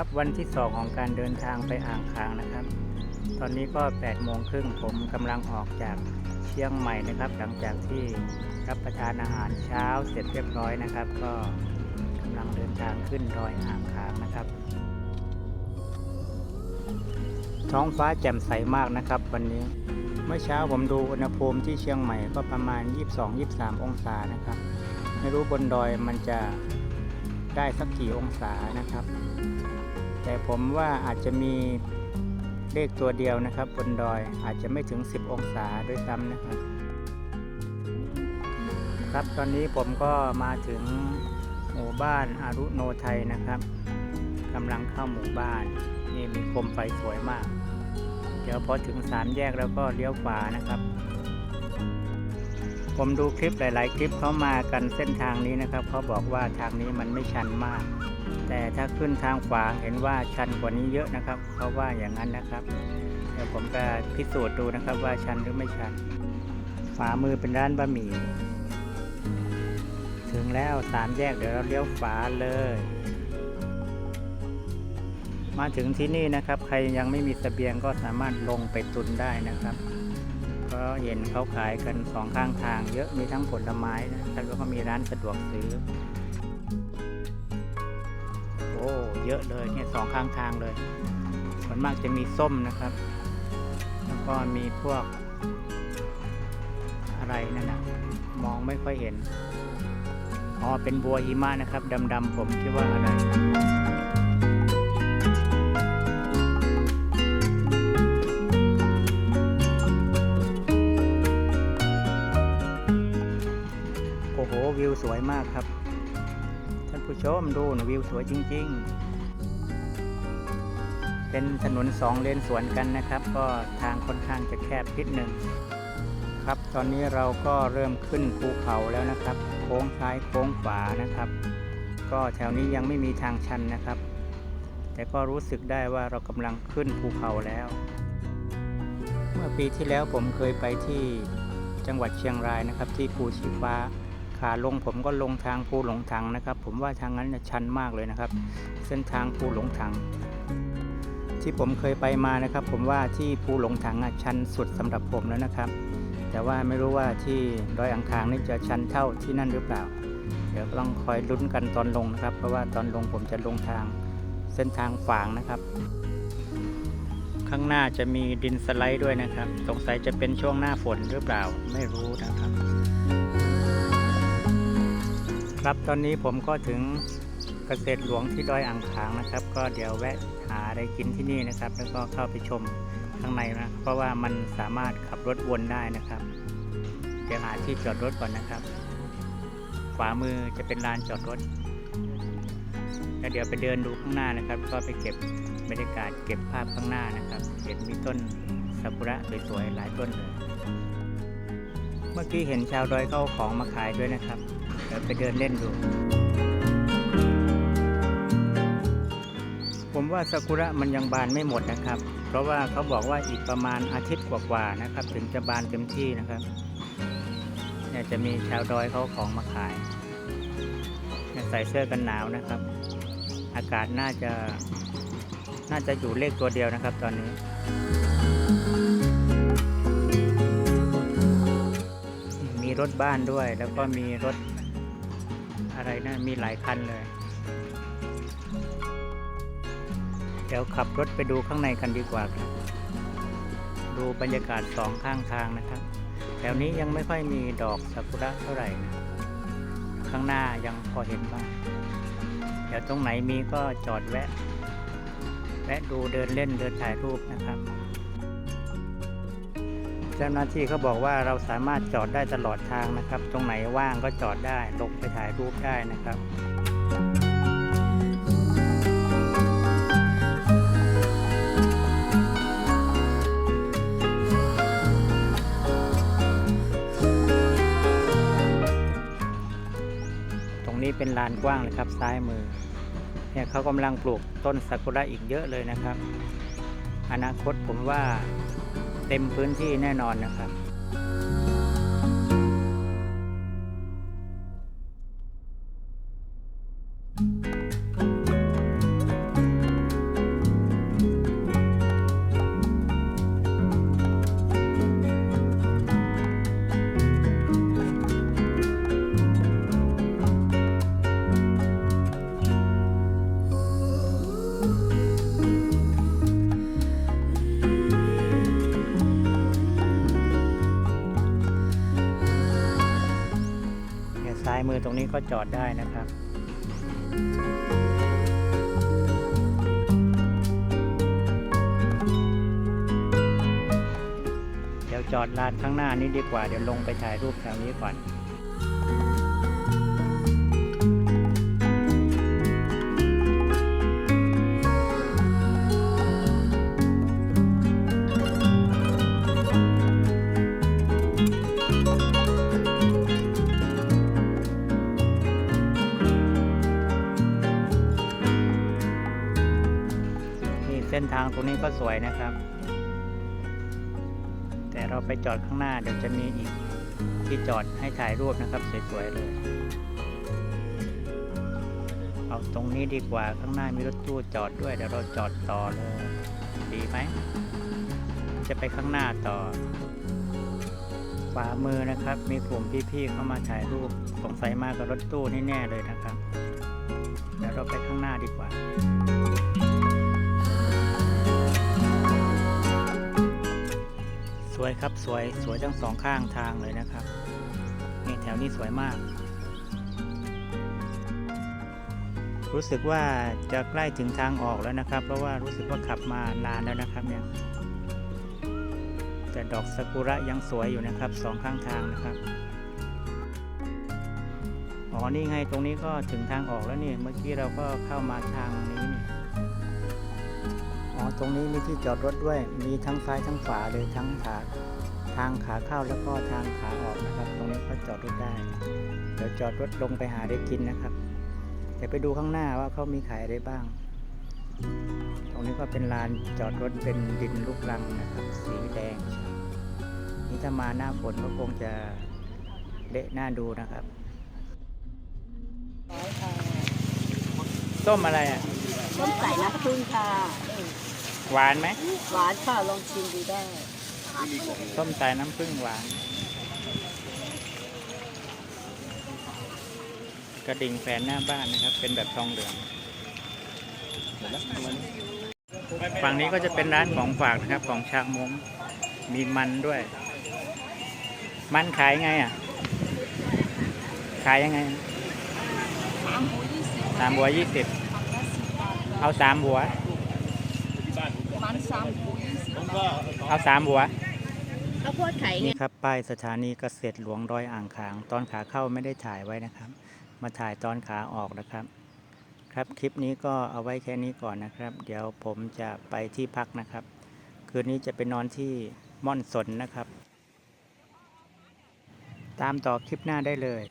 ครับวันที่สองของการเดินทางไปอ่างขางนะครับ ตอนนี้ก็8โมงครึ่งผมกำลังออกจากเชียงใหม่นะครับ หลังจากที่รับประทานอาหารเช้าเสร็จเรียบร้อยนะครับ ก็กำลังเดินทางขึ้นดอยอ่างขางนะครับ ท้องฟ้าแจ่มใสมากนะครับ วันนี้เมื่อเช้าผมดูอุณหภูมิที่เชียงใหม่ก็ประมาณ 22-23 องศานะครับ ไม่รู้บนดอยมันจะได้สักกี่องศานะครับ แต่ผมว่าอาจจะมีเลขตัวเดียวนะครับ บนดอยอาจจะไม่ถึง 10 องศาด้วยซ้ำนะครับ ครับตอนนี้ผมก็มาถึงหมู่บ้านอารุโนไทยนะครับกำลังเข้าหมู่บ้านนี่มีโคมไฟสวยมาก เดี๋ยวพอถึงสามแยกแล้วก็เลี้ยวขวานะครับ ผมดูคลิปหลาย ๆ คลิปเขามากันเส้นทางนี้นะครับเขาบอกว่าทางนี้มันไม่ชันมาก แต่ถ้าขึ้นทางขวาเห็นว่าชันกว่านี้เยอะนะครับเขาว่าอย่างนั้นนะครับเดี๋ยวผมจะพิสูจน์ดูนะครับว่าชันหรือไม่ชันขวามือเป็นร้านบะหมี่ถึงแล้วสามแยกเดี๋ยวเราเลี้ยวขวาเลย มาถึงที่นี่นะครับ ใครยังไม่มีเสบียงก็สามารถลงไปตุนได้นะครับเพราะเห็นเขาขายกันสองข้างทาง เยอะมีทั้งผลไม้นะแล้วก็มีร้านสะดวกซื้อ โอ้เยอะเลยเนี่ยสองข้างทางเลยส่วนมากจะมีส้มนะครับ แล้วก็มีพวกอะไรนั่นนะมองไม่ค่อยเห็นอ๋อเป็นบัวหิมะนะครับดำๆผมคิดว่าอะไรโอ้โหวิวสวยมากครับ ผู้ชมดูวิวสวยจริง ๆ เป็นถนนสองเลนสวนกันนะครับ ก็ทางค่อนข้างจะแคบนิดหนึ่งครับ ตอนนี้เราก็เริ่มขึ้นภูเขาแล้วนะครับ โค้งซ้ายโค้งขวานะครับ ก็แถวนี้ยังไม่มีทางชันนะครับ แต่ก็รู้สึกได้ว่าเรากำลังขึ้นภูเขาแล้ว เมื่อปีที่แล้วผมเคยไปที่จังหวัดเชียงรายนะครับ ที่ภูชีฟ้า ขาลงผมก็ลงทางภูหลงถังนะครับ ผมว่าทางนั้นน่ะชันมากเลยนะครับ เส้นทางภูหลงถัง ที่ผมเคยไปมานะครับ ผมว่าที่ภูหลงถังอะชันสุดสำหรับผมแล้วนะครับ แต่ว่าไม่รู้ว่าที่ดอยอ่างคางนี่จะชันเท่าที่นั่นหรือเปล่า เดี๋ยวต้องคอยลุ้นกันตอนลงนะครับ เพราะว่าตอนลงผมจะลงทางเส้นทางฝางนะครับข้างหน้าจะมีดินสไลด์ด้วยนะครับ สงสัยจะเป็นช่วงหน้าฝนหรือเปล่า ไม่รู้นะครับ ครับตอนนี้ผมก็ถึงเกษตรหลวงที่ดอยอ่างขางนะครับ ก็เดี๋ยวแวะหาอะไรกินที่นี่นะครับ แล้วก็เข้าไปชมข้างในนะเพราะว่ามันสามารถขับรถวนได้นะครับ เดี๋ยวหาที่จอดรถก่อนนะครับ ขวามือจะเป็นลานจอดรถแล้วเดี๋ยวไปเดินดูข้างหน้านะครับ ก็ไปเก็บบรรยากาศเก็บภาพข้างหน้านะครับ เห็นมีต้นซากุระสวยๆหลายต้นเลย เมื่อกี้เห็นชาวดอยเขาเอาของมาขายด้วยนะครับ เดี๋ยวไปเดินเล่นดู ผมว่าซากุระมันยังบานไม่หมดนะครับ เพราะว่าเขาบอกว่าอีกประมาณอาทิตย์กว่าๆนะครับ ถึงจะบานเต็มที่นะครับเนี่ยจะมีชาวดอยเขาของมาขาย ใส่เสื้อกันหนาวนะครับ อากาศน่าจะน่าจะอยู่เลขตัวเดียวนะครับตอนนี้ มีรถบ้านด้วยแล้วก็มีรถ อะไรนะมีหลายคันเลย เดี๋ยวขับรถไปดูข้างในกันดีกว่าครับ ดูบรรยากาศสองข้างทางนะครับ แถวนี้ยังไม่ค่อยมีดอกซากุระเท่าไหร่นะข้างหน้ายังพอเห็นบ้าง เดี๋ยวตรงไหนมีก็จอดแวะ แวะดูเดินเล่นเดินถ่ายรูปนะครับ เจ้าหน้าที่เขาบอกว่าเราสามารถจอดได้ตลอดทางนะครับ ตรงไหนว่างก็จอดได้ลงไปถ่ายรูปได้นะครับตรงนี้เป็นลานกว้างเลยครับซ้ายมือ เนี่ยเขากำลังปลูกต้นซากุระอีกเยอะเลยนะครับ อนาคตผมว่า เต็มพื้นที่แน่นอนนะครับ รงนี้ก็จอดได้นะครับเดี๋ยวจอดลานข้างหน้านี้ดีกว่า เดี๋ยวลงไปถ่ายรูปแถวนี้ก่อนางตรงนี้ก็สวยนะครับ แต่เราไปจอดข้างหน้าเดี๋ยวจะมีอีกที่จอดให้ถ่ายรูปนะครับสวยๆเลย เอาตรงนี้ดีกว่าข้างหน้ามีรถตู้จอดด้วยเดี๋ยวเราจอดต่อเลยดีไหมจะไปข้างหน้าต่อขวามือนะครับ มีกลุ่มพี่ๆเข้ามาถ่ายรูปสงสัยมากกับรถตู้แน่ๆเลยนะครับ เดี๋ยวเราไปข้างหน้าดีกว่า สวยครับสวยสวยทั้งสองข้างทางเลยนะครับนี่แถวนี้สวยมาก รู้สึกว่าจะใกล้ถึงทางออกแล้วนะครับ เพราะว่ารู้สึกว่าขับมานานแล้วนะครับเนี่ยแต่ดอกซากุระยังสวยอยู่นะครับสองข้างทางนะครับอ๋อนี่ไงตรงนี้ก็ถึงทางออกแล้วนี่เมื่อกี้เราก็เข้ามาทางนี้นี่ ตรงนี้มีที่จอดรถด้วย มีทั้งซ้ายทั้งขวาเลยทั้งขาทางขาเข้าแล้วก็ทางขาออกนะครับ ตรงนี้ก็จอดรถได้ เดี๋ยวจอดรถลงไปหาได้กินนะครับ เดี๋ยวไปดูข้างหน้าว่าเขามีขายอะไรบ้าง ตรงนี้ก็เป็นลานจอดรถเป็นดินลูกรังนะครับ สีแดง นี่ถ้ามาหน้าฝนก็คงจะเละหน้าดูนะครับส้มอะไรอะ ต้มใส่น้ำผึ้งค่ะ หวานไหมหวานค่ะลองชิมดูได้ส้มสายน้ำผึ้งหวาน กระดิ่งแฝนหน้าบ้านนะครับ เป็นแบบทองเหลืองฝั่งนี้ก็จะเป็นร้านของฝากนะครับ ของชาวมงมีมันด้วย มันขายไงอะ ขายยังไงสามหัวยี่สิบสามบัว ยี่สิบผักละสิบบาทเอาสามบัวมันสามหัวยี่สิบเอาสามบัวข้าวโพดไข่ไง นี่ครับป้ายสถานีเกษตรหลวงดอยอ่างขาง ตอนขาเข้าไม่ได้ถ่ายไว้นะครับ มาถ่ายตอนขาออกนะครับ ครับคลิปนี้ก็เอาไว้แค่นี้ก่อนนะครับ เดี๋ยวผมจะไปที่พักนะครับ คืนนี้จะไปนอนที่ม่อนสนนะครับ ตามต่อคลิปหน้าได้เลย